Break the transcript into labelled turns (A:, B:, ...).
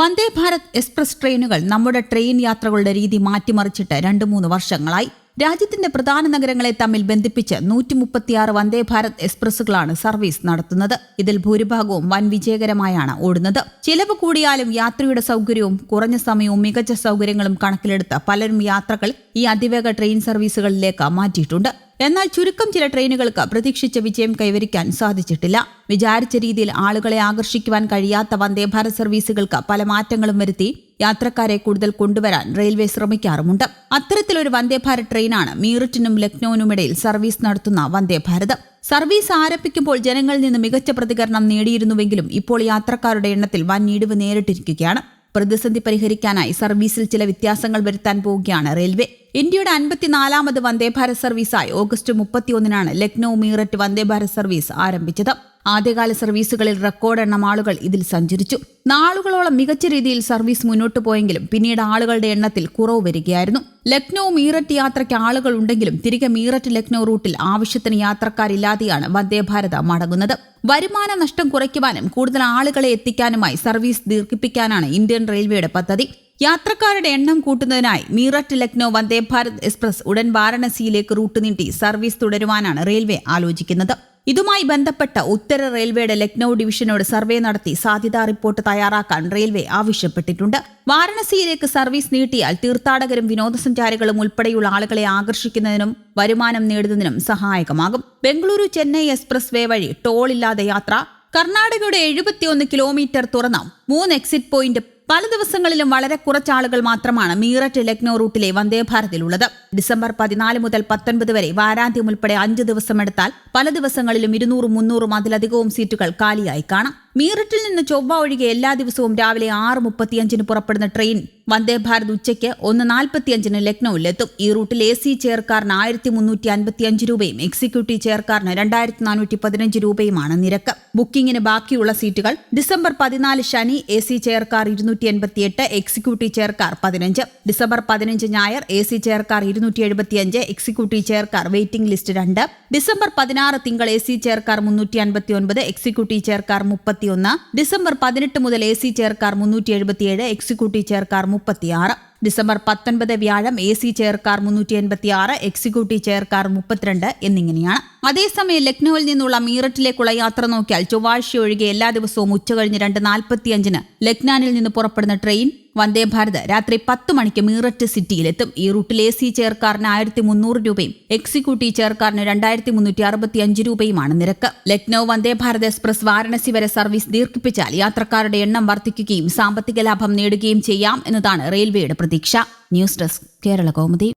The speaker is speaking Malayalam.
A: വന്ദേ ഭാരത് എക്സ്പ്രസ് ട്രെയിനുകൾ നമ്മുടെ ട്രെയിൻ യാത്രകളുടെ രീതി മാറ്റിമറിച്ചിട്ട് രണ്ട് മൂന്ന് വർഷങ്ങളായി. രാജ്യത്തിന്റെ പ്രധാന നഗരങ്ങളെ തമ്മിൽ ബന്ധിപ്പിച്ച് നൂറ്റി മുപ്പത്തിയാറ് വന്ദേ ഭാരത് എക്സ്പ്രസ്സുകളാണ് സർവീസ് നടത്തുന്നത്. ഇതിൽ ഭൂരിഭാഗവും വൻ വിജയകരമായാണ് ഓടുന്നത്. ചിലവ് കൂടിയാലും യാത്രയുടെ സൗകര്യവും കുറഞ്ഞ സമയവും മികച്ച സൗകര്യങ്ങളും കണക്കിലെടുത്ത് പലരും യാത്രകൾ ഈ അതിവേഗ ട്രെയിൻ സർവീസുകളിലേക്ക് മാറ്റിയിട്ടുണ്ട്. എന്നാൽ ചുരുക്കം ചില ട്രെയിനുകൾക്ക് പ്രതീക്ഷിച്ച വിജയം കൈവരിക്കാൻ സാധിച്ചിട്ടില്ല. വിചാരിച്ച രീതിയിൽ ആളുകളെ ആകർഷിക്കുവാൻ കഴിയാത്ത വന്ദേ ഭാരത് സർവീസുകൾക്ക് പല മാറ്റങ്ങളും വരുത്തി യാത്രക്കാരെ കൂടുതൽ കൊണ്ടുവരാൻ റെയിൽവേ ശ്രമിക്കാറുമുണ്ട്. അത്തരത്തിലൊരു വന്ദേ ഭാരത് ട്രെയിനാണ് മീററ്റിനും ലക്നൌവിനുമിടയിൽ സർവീസ് നടത്തുന്ന വന്ദേ ഭാരത്. സർവീസ് ആരംഭിക്കുമ്പോൾ ജനങ്ങളിൽ നിന്ന് മികച്ച പ്രതികരണം നേടിയിരുന്നുവെങ്കിലും ഇപ്പോൾ യാത്രക്കാരുടെ എണ്ണത്തിൽ വൻ ഇടിവ് നേരിട്ടിരിക്കുകയാണ്. പ്രതിസന്ധി പരിഹരിക്കാനായി സർവീസിൽ ചില വ്യത്യാസങ്ങൾ വരുത്താൻ പോവുകയാണ് റെയിൽവേ. ഇന്ത്യയുടെ അൻപത്തിനാലാമത് വന്ദേഭാരത് സർവീസായി ഓഗസ്റ്റ് മുപ്പത്തിയൊന്നിനാണ് ലക്നൌ മീററ്റ് വന്ദേ വന്ദേഭാരത് സർവീസ് ആരംഭിച്ചത്. ആദ്യകാല സർവീസുകളിൽ റെക്കോർഡ് എണ്ണം ആളുകൾ ഇതിൽ സഞ്ചരിച്ചു. നാളുകളോളം മികച്ച രീതിയിൽ സർവീസ് മുന്നോട്ടു പോയെങ്കിലും പിന്നീട് ആളുകളുടെ എണ്ണത്തിൽ കുറവ് വരികയായിരുന്നു. ലക്നൌ മീററ്റ് യാത്രയ്ക്ക് ആളുകൾ ഉണ്ടെങ്കിലും തിരികെ മീററ്റ് ലക്നൌ റൂട്ടിൽ ആവശ്യത്തിന് യാത്രക്കാരില്ലാതെയാണ് വന്ദേഭാരത മടങ്ങുന്നത്. വരുമാന നഷ്ടം കുറയ്ക്കുവാനും കൂടുതൽ ആളുകളെ എത്തിക്കാനുമായി സർവീസ് ദീർഘിപ്പിക്കാനാണ് ഇന്ത്യൻ റെയിൽവേയുടെ പദ്ധതി. യാത്രക്കാരുടെ എണ്ണം കൂട്ടുന്നതിനായി മീററ്റ് ലക്നൌ വന്ദേ ഭാരത് എക്സ്പ്രസ് ഉടൻ വാരണസിയിലേക്ക് റൂട്ട് നീട്ടി സർവീസ് തുടരുവാനാണ് റെയിൽവേ ആലോചിക്കുന്നത്. ഇതുമായി ബന്ധപ്പെട്ട് ഉത്തര റെയിൽവേയുടെ ലക്നൌ ഡിവിഷനോട് സർവേ നടത്തി സാധ്യതാ റിപ്പോർട്ട് തയ്യാറാക്കാൻ റെയിൽവേ ആവശ്യപ്പെട്ടിട്ടുണ്ട്. വാരണസിയിലേക്ക് സർവീസ് നീട്ടിയാൽ തീർത്ഥാടകരും വിനോദസഞ്ചാരികളും ഉൾപ്പെടെയുള്ള ആളുകളെ ആകർഷിക്കുന്നതിനും വരുമാനം നേടുന്നതിനും സഹായകമാകും. ബംഗളൂരു ചെന്നൈ എക്സ്പ്രസ് വേ വഴി ടോൾ ഇല്ലാതെ യാത്ര. കർണാടകയുടെ എഴുപത്തിയൊന്ന് കിലോമീറ്റർ തുറന്ന മൂന്ന് എക്സിറ്റ് പോയിന്റ് പല ദിവസങ്ങളിലും വളരെ കുറച്ച് ആളുകൾ മാത്രമാണ് മീററ്റ് ലക്നോ റൂട്ടിലെ വന്ദേഭാരതിലുള്ളത്. ഡിസംബർ പതിനാല് മുതൽ പത്തൊൻപത് വരെ വാരാന്ത്യം ഉൾപ്പെടെ അഞ്ച് ദിവസം എടുത്താൽ പല ദിവസങ്ങളിലും ഇരുന്നൂറും മുന്നൂറും അതിലധികവും സീറ്റുകൾ കാലിയായി കാണാം. മീററ്റിൽ നിന്ന് ചൊവ്വ ഒഴികെ എല്ലാ ദിവസവും രാവിലെ ആറ് മുപ്പത്തിയഞ്ചിന് പുറപ്പെടുന്ന ട്രെയിൻ വന്ദേ ഭാരത് ഉച്ചയ്ക്ക് ഒന്ന് നാൽപ്പത്തിയഞ്ചിന് ലക്നൌവിലെത്തും. ഈ റൂട്ടിൽ എ സി ചെയർക്കാരന് ആയിരത്തി മുന്നൂറ്റി അൻപത്തിയഞ്ച് രൂപയും എക്സിക്യൂട്ടീവ് ചെയർക്കാരന് രണ്ടായിരത്തി നാനൂറ്റി പതിനഞ്ച് രൂപയുമാണ് നിരക്ക്. ബുക്കിംഗിന് ബാക്കിയുള്ള സീറ്റുകൾ ഡിസംബർ പതിനാല് ശനി എ സി ചെയർക്കാർ ഇരുന്നൂറ്റി എൺപത്തിയെട്ട് എക്സിക്യൂട്ടീവ് ചെയർക്കാർ പതിനഞ്ച്. ഡിസംബർ പതിനഞ്ച് ഞായർ എ സി ചെയർക്കാർ ഇരുന്നൂറ്റി എഴുപത്തിയഞ്ച് executive chair car waiting list രണ്ട്. ഡിസംബർ പതിനാറ് തിങ്കൾ എ സി ചെയർക്കാർ മുന്നൂറ്റി അൻപത്തി ഒൻപത് എക്സിക്യൂട്ടീവ് ചെയർക്കാർ മുപ്പത്തിയൊന്ന്. ഡിസംബർ പതിനെട്ട് മുതൽ എ സി ചെയർക്കാർ മുന്നൂറ്റി എഴുപത്തിയേഴ് എക്സിക്യൂട്ടീവ് ചെയർക്കാർ മുപ്പത്തിയാറ്. ഡിസംബർ പത്തൊൻപത് വ്യാഴം എ സി ചെയർക്കാർ മുന്നൂറ്റി എൺപത്തിയാറ് എക്സിക്യൂട്ടീവ് ചെയർക്കാർ മുപ്പത്തിരണ്ട് എന്നിങ്ങനെയാണ്. അതേസമയം ലക്നൌവിൽ നിന്നുള്ള മീററ്റിലേക്കുള്ള യാത്ര നോക്കിയാൽ ചൊവ്വാഴ്ച ഒഴികെ എല്ലാ ദിവസവും ഉച്ചകഴിഞ്ഞ് രണ്ട് നാൽപ്പത്തിയഞ്ചിന് ലക്നാനിൽ നിന്ന് പുറപ്പെടുന്ന ട്രെയിൻ വന്ദേ ഭാരത് രാത്രി പത്ത് മണിക്ക് മീററ്റ് സിറ്റിയിലെത്തും. ഈ റൂട്ടിൽ എ സി ചെയർക്കാരന് ആയിരത്തി മുന്നൂറ് രൂപയും എക്സിക്യൂട്ടീവ് ചെയർക്കാരന് രണ്ടായിരത്തി മുന്നൂറ്റി അറുപത്തി അഞ്ച് രൂപയുമാണ് നിരക്ക്. ലക്നൌ വന്ദേ ഭാരത് എക്സ്പ്രസ് വാരണസി വരെ സർവീസ് ദീർഘിപ്പിച്ചാൽ യാത്രക്കാരുടെ എണ്ണം വർദ്ധിക്കുകയും സാമ്പത്തിക ലാഭം നേടുകയും ചെയ്യാം എന്നതാണ് റെയിൽവേയുടെ പ്രതീക്ഷ. News desk Kerala Kaumudi.